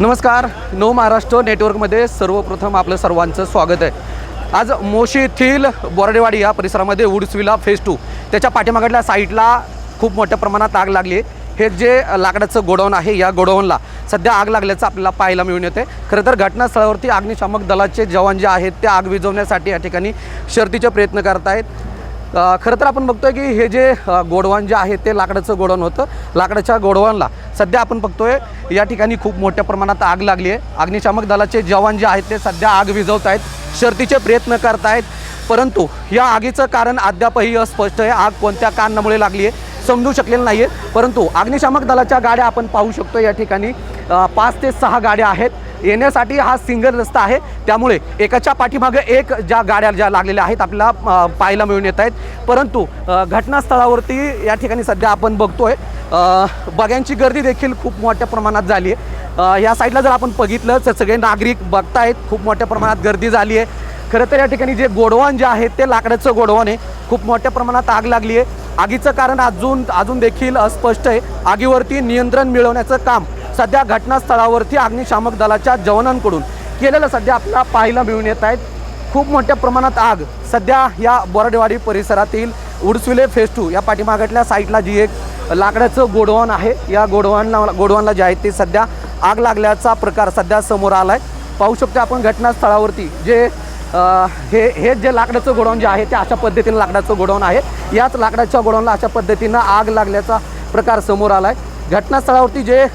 नमस्कार. नव महाराष्ट्र नेटवर्कमध्ये सर्वप्रथम आपलं सर्वांचं स्वागत आहे. आज मोशी येथील बोराडेवाडी या परिसरामध्ये उडसविला फेज टू त्याच्या पाठीमागडल्या साईटला खूप मोठ्या प्रमाणात आग लागली आहे. हे जे लाकडाचं गोडाऊन आहे या गोडाऊनला सध्या आग लागल्याचं आपल्याला पाहायला मिळून येते खरं तर घटनास्थळावरती अग्निशामक दलाचे जवान जे आहेत ते आग विझवण्यासाठी या ठिकाणी शर्तीचे प्रयत्न करत आहेत खरं तर आपण बघतोय की हे जे गोडवान जे आहे ते लाकडाचं गोडवण होतं. लाकडाच्या गोडवानला सध्या आपण बघतोय या ठिकाणी खूप मोठ्या प्रमाणात आग लागली आहे. अग्निशामक दलाचे जवान जे आहेत ते सध्या आग विझवत आहेत शर्तीचे प्रयत्न करत आहेत परंतु या आगीचं कारण अद्यापही अस्पष्ट आहे. आग कोणत्या कारणामुळे लागली आहे समजू शकलेलं नाही आहे परंतु अग्निशामक दलाच्या गाड्या आपण पाहू शकतो या ठिकाणी. पाच ते सहा गाड्या आहेत. येण्यासाठी हा सिंगल रस्ता आहे. त्यामुळे एकाच्या पाठीमागे एक ज्या गाड्या ज्या लागलेल्या आहेत आपल्याला पाहायला मिळून येत आहेत. परंतु घटनास्थळावरती या ठिकाणी सध्या आपण बघतोय. अ, बघ्यांची गर्दी देखील खूप मोठ्या प्रमाणात झाली आहे. या साईडला जर आपण बघितलं तर सगळे नागरिक बघतायत खूप मोठ्या प्रमाणात गर्दी झाली आहे. खरं तर या ठिकाणी जे गोडवान जे आहे ते लाकडाचं गोडवान आहे. खूप मोठ्या प्रमाणात आग लागली आहे. आगीचं कारण अजून अजून देखील अस्पष्ट आहे. आगीवरती नियंत्रण मिळवण्याचं काम सध्या घटनास्थळावरती अग्निशामक दलाच्या जवानांकडून केलेलं सध्या आपल्याला पाहायला मिळून येत आहेत. खूप मोठ्या प्रमाणात आग सध्या या बोरडेवाडी परिसरातील उडसुले फेस टू या पाठीमागटल्या साईडला जी एक लाकडाचं गोडवण आहे या गोडवणला गोडवानला जे आहे ते सध्या आग लागल्याचा प्रकार सध्या समोर आला आहे पाहू शकतो आपण घटनास्थळावरती जे हे हे जे लाकडाचं गोडाऊन जे आहे ते अशा पद्धतीनं लाकडाचं गोडाऊन आहे. याच लाकडाच्या गोडाऊनला अशा पद्धतीनं आग लागल्याचा प्रकार समोर आला आहे घटनास्थळावरती जे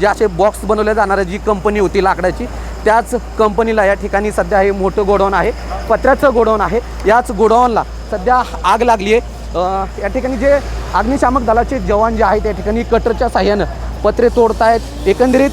जे असे बॉक्स बनवले जाणारे जी कंपनी होती लाकडाची त्याच कंपनीला या ठिकाणी सध्या हे मोठं गोडाऊन आहे. पत्र्याचं गोडाऊन आहे. याच गोडाऊनला सध्या आग लागली आहे या ठिकाणी जे अग्निशामक दलाचे जवान जे आहेत या ठिकाणी कटरच्या साह्यानं पत्रे तोडतायत. एकंदरीत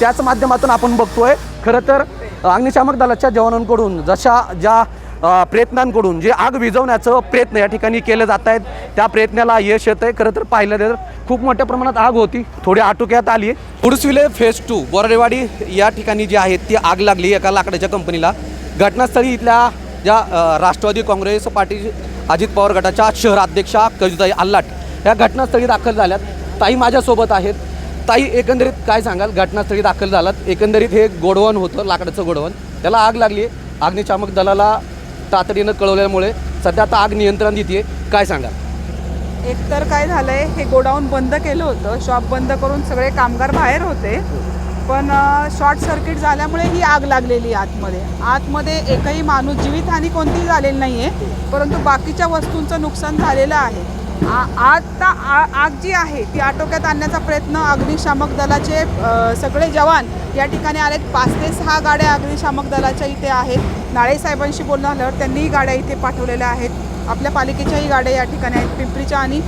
त्याच माध्यमातून आपण बघतोय खरं तर अग्निशामक दलाच्या जवानांकडून जशा ज्या प्रयत्नांकडून जे आग विझवण्याचं प्रयत्न या ठिकाणी केले जात आहेत त्या प्रयत्नाला यश येतं आहे खरं तर पाहिलं तर खूप मोठ्या प्रमाणात आग होती थोडी आटोक्यात आली आहे. पुडसविले फेज टू बोरडेवाडी या ठिकाणी जी आहे ती आग लागली एका लाकडाच्या कंपनीला. घटनास्थळी इथल्या ज्या राष्ट्रवादी काँग्रेस पार्टी अजित पवार गटाच्या शहराध्यक्षा कविताई आल्लाट या घटनास्थळी दाखल झाल्यात. ताई माझ्यासोबत आहेत. ताई एकंदरीत काय सांगाल? घटनास्थळी दाखल झालात. एकंदरीत हे गोडवण होतं लाकडाचं गोडवण. त्याला आग लागली आहे. अग्निशामक दलाला तातडीनं कळवल्यामुळे सध्या आता आग नियंत्रण देते काय सांगा एकतर काय झालंय हे गोडाऊन बंद केलं होतं. शॉप बंद करून सगळे कामगार बाहेर होते. पण शॉर्ट सर्किट झाल्यामुळे ही आग लागलेली आहे आतमध्ये. आतमध्ये एकही माणूस जीवितहानी कोणतीही झालेली नाही आहे परंतु बाकीच्या वस्तूंचं नुकसान झालेलं आहे. आता आ- आग जी आहे ती आटोक्यात आणण्याचा प्रयत्न अग्निशामक दलाचे सगळे जवान या ठिकाणी आलेत. पाच ते सहा गाड्या अग्निशामक दलाच्या इथे आहेत. नाळे साहेबांशी बोलणं झालं त्यांनीही गाड्या इथे पाठवलेल्या आहेत. आपल्या पालिकेच्याही गाड्या या ठिकाणी आहेत. पिंपरीच्या आणि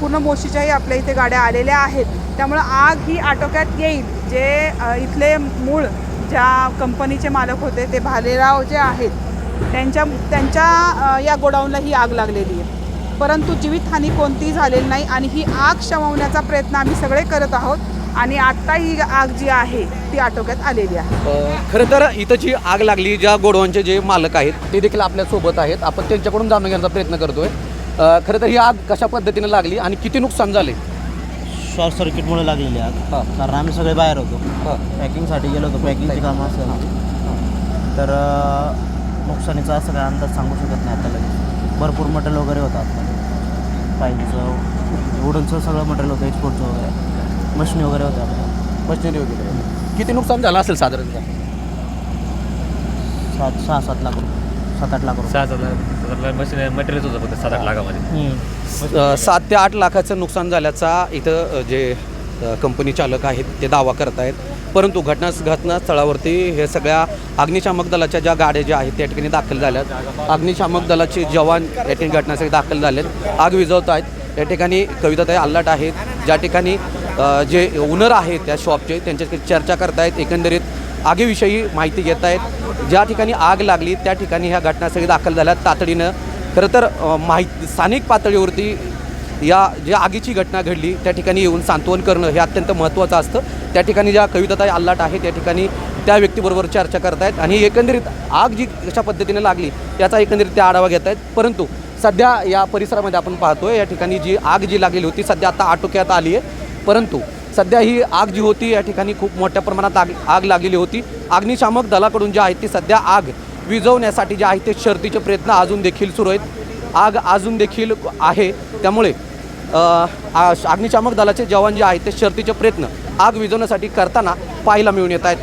पूर्ण मोशीच्याही आपल्या इथे गाड्या आलेल्या आहेत. त्यामुळं आग ही आटोक्यात येईल. जे इथले मूळ ज्या कंपनीचे मालक होते ते भालेराव जे आहेत त्यांच्या त्यांच्या या गोडाऊनला ही आग लागलेली आहे. परंतु जीवितहानी कोणतीही झालेली नाही आणि ही आग शमवण्याचा प्रयत्न आम्ही सगळे करत आहोत. आणि आत्ता ही आग जी आहे ती आटोक्यात आलेली आहे. खरं तर इथं जी आग लागली ज्या गोडवांचे जे मालक आहेत ते देखील आपल्यासोबत आहेत. आपण त्यांच्याकडून जाणून घेण्याचा प्रयत्न करतोय. खरं तर ही आग कशा पद्धतीने लागली आणि किती नुकसान झाले? शॉर्ट सर्किटमुळे लागलेली आग. हां. कारण आम्ही सगळे बाहेर होतो. पॅकिंगसाठी गेलो होतो. पॅकिंगची कामं असं तर नुकसानीचा असं काय अंदाज सांगू शकत नाही आता लगेच. भरपूर मटेरियल वगैरे होतं आतमध्ये पाईपचं वुडनचं सगळं मटेरियल होतं एक्सपोर्टचं वगैरे. मशिनी वगैरे होत्या. आपल्या मशिनरी वगैरे. किती नुकसान झालं असेल साधारणतः सात सहा सात लाख रुपये. सात आठ लाख रुपये. सहा हजार मशीन मटेरियलच होतं फक्त सात आठ लाखामध्ये. सात ते आठ लाखाचं नुकसान झाल्याचा इथं जे कंपनी चालक आहेत ते दावा करत आहेत परंतु घटना घटनास्थळावरती हे सगळ्या अग्निशामक दलाच्या ज्या गाड्या ज्या आहेत त्या ठिकाणी दाखल झाल्यात. अग्निशामक दलाचे जवान या ठिकाणी घटनास्थळी दाखल झालेत. आग विझवत आहेत. या ठिकाणी कविताताई आल्लाट आहेत. ज्या ठिकाणी जे ओनर आहेत त्या शॉपचे त्यांच्याशी चर्चा करतायत. एकंदरीत आगीविषयी माहिती घेत आहेत ज्या ठिकाणी आग लागली त्या ठिकाणी ह्या घटनास्थळी दाखल झाल्यात. तातडीनं खरं तर माहिती स्थानिक पातळीवरती या ज्या आगीची घटना घडली त्या ठिकाणी येऊन सांत्वन करणं हे अत्यंत महत्त्वाचं असतं. त्या ठिकाणी ज्या कविताताई आल्लाट आहे त्या ठिकाणी त्या व्यक्तीबरोबर चर्चा करतायत आणि एकंदरीत आग जी कशा पद्धतीने लागली त्याचा एकंदरीत त्या आढावा घेत आहेत परंतु सध्या या परिसरामध्ये आपण पाहतोय या ठिकाणी जी आग जी लागलेली होती सध्या आता आटोक्यात आली आहे परंतु सध्या ही आग जी होती या ठिकाणी खूप मोठ्या प्रमाणात आग आग लागलेली होती. अग्निशामक दलाकडून जी आहे ती सध्या आग विझवण्यासाठी जे आहे ते शर्तीचे प्रयत्न अजून देखील सुरू आहेत. आग अजून देखील आहे. त्यामुळे अग्निशामक दलाचे जवान जे आहेत ते शर्तीचे प्रयत्न आग विझवण्यासाठी करताना पाहायला मिळून येत आहेत.